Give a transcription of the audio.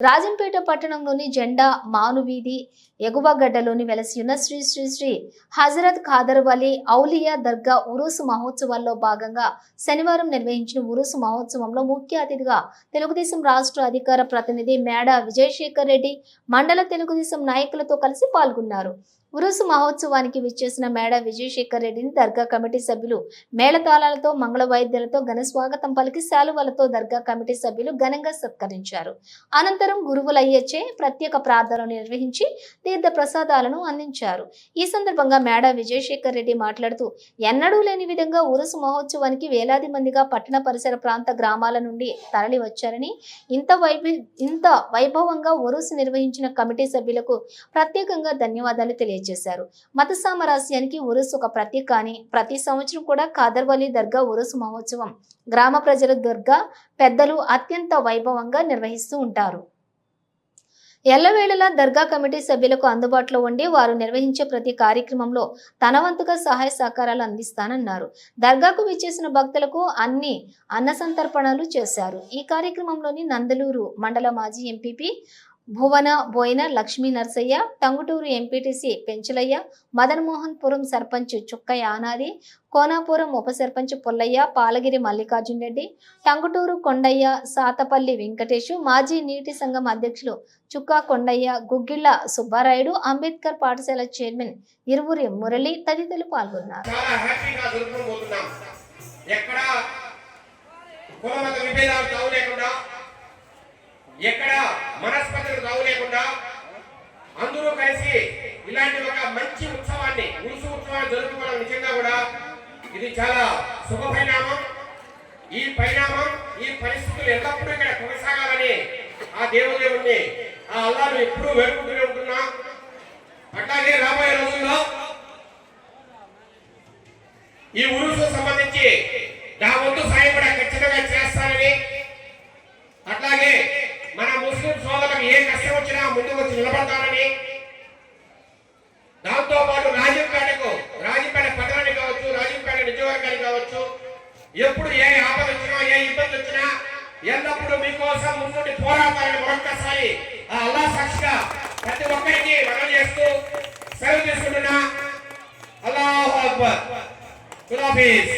రాజంపేట పట్టణంలోని జెండా మానువీధి ఎగువగడ్డలోని వెలసియున్న శ్రీ శ్రీ శ్రీ హజరత్ ఖాదర్ వలీ ఔలియా దర్గా ఉరుసు మహోత్సవాల్లో భాగంగా శనివారం నిర్వహించిన ఉరుసు మహోత్సవంలో ముఖ్య అతిథిగా తెలుగుదేశం రాష్ట్ర అధికార ప్రతినిధి మేడ విజయశేఖర్ రెడ్డి మండల తెలుగుదేశం నాయకులతో కలిసి పాల్గొన్నారు. ఉరుసు మహోత్సవానికి విచ్చేసిన మేడ విజయశేఖర్ రెడ్డిని దర్గా కమిటీ సభ్యులు మేళతాళాలతో మంగళ వాయిద్యాలతో ఘన స్వాగతం పలికి శాలువలతో దర్గా కమిటీ సభ్యులు ఘనంగా సత్కరించారు. అనంతరం గురువులయ్యచే ప్రత్యేక ప్రార్థనలు నిర్వహించి తీర్థ ప్రసాదాలను అందించారు. ఈ సందర్భంగా మేడ విజయశేఖర్ రెడ్డి మాట్లాడుతూ ఎన్నడూ లేని విధంగా ఉరుసు మహోత్సవానికి వేలాది మందిగా పట్టణ పరిసర ప్రాంత గ్రామాల నుండి తరలి వచ్చారని ఇంత వైభ ఇంత వైభవంగా ఉరుసు నిర్వహించిన కమిటీ సభ్యులకు ప్రత్యేకంగా ధన్యవాదాలు తెలియజేశారు. మత సామరాస్యానికి ఉరుసు ఒక ప్రతీక అని ప్రతి సంవత్సరం కూడా కాదర్వల్లి దర్గా ఉరుసు మహోత్సవం. గ్రామ ప్రజల దర్గా పెద్దలు అత్యంత వైభవంగా నిర్వహిస్తూ ఉంటారు. ఎల్లవేళలా దర్గా కమిటీ సభ్యులకు అందుబాటులో ఉండి వారు నిర్వహించే ప్రతి కార్యక్రమంలో తన వంతుగా సహాయ సహకారాలు అందిస్తానన్నారు. దర్గాకు విచ్చేసిన భక్తులకు అన్ని అన్న సంతర్పణలు చేశారు. ఈ కార్యక్రమంలోని నందలూరు మండల మాజీ ఎంపీపీ భువన బోయిన లక్ష్మీ నరసయ్య టంగుటూరు ఎంపీటీసీ పెంచులయ్య మదన్మోహన్ పురం సర్పంచ్ చుక్కయ్య ఆనాది కోనాపురం ఉప సర్పంచ్ పుల్లయ్య పాలగిరి మల్లికార్జున్ రెడ్డి టంగుటూరు కొండయ్య సాతపల్లి వెంకటేషు మాజీ నీటి సంఘం అధ్యక్షులు చుక్కా కొండయ్య గుగ్గిళ్ళ సుబ్బారాయుడు అంబేద్కర్ పాఠశాల చైర్మన్ ఇరువురి మురళి తదితరులు పాల్గొన్నారు. ఎక్కడ కుల ఉరుసు జరుపుకోవడం నిజంగా కూడా ఇది చాలా శుభ పరిణామం. ఈ పరిణామం ఈ పరిస్థితులు ఎల్లప్పుడూ ఇక్కడ కొనసాగాలని ఆ దేవదేవుణ్ణి ఆ అల్లాను ఎప్పుడూ వేడుకుంటూనే ఉంటున్నా. అట్లాగే రాబోయే రోజుల్లో ఈ ఉరుసు సంబంధించి నా వంతు ఎప్పుడు ఏ ఆపద వచ్చినా ఏ ఇబ్బంది వచ్చినా ఎల్లప్పుడూ మీకోసం ముందుండి పోరాటాన్ని మరొక్కసారి ఆ అల్లా సాక్షిగా ప్రతి ఒక్కరికి మనం చేస్తూ సెలవు తీసుకుంటున్నా. అల్లాహు అక్బర్. గులాబీస్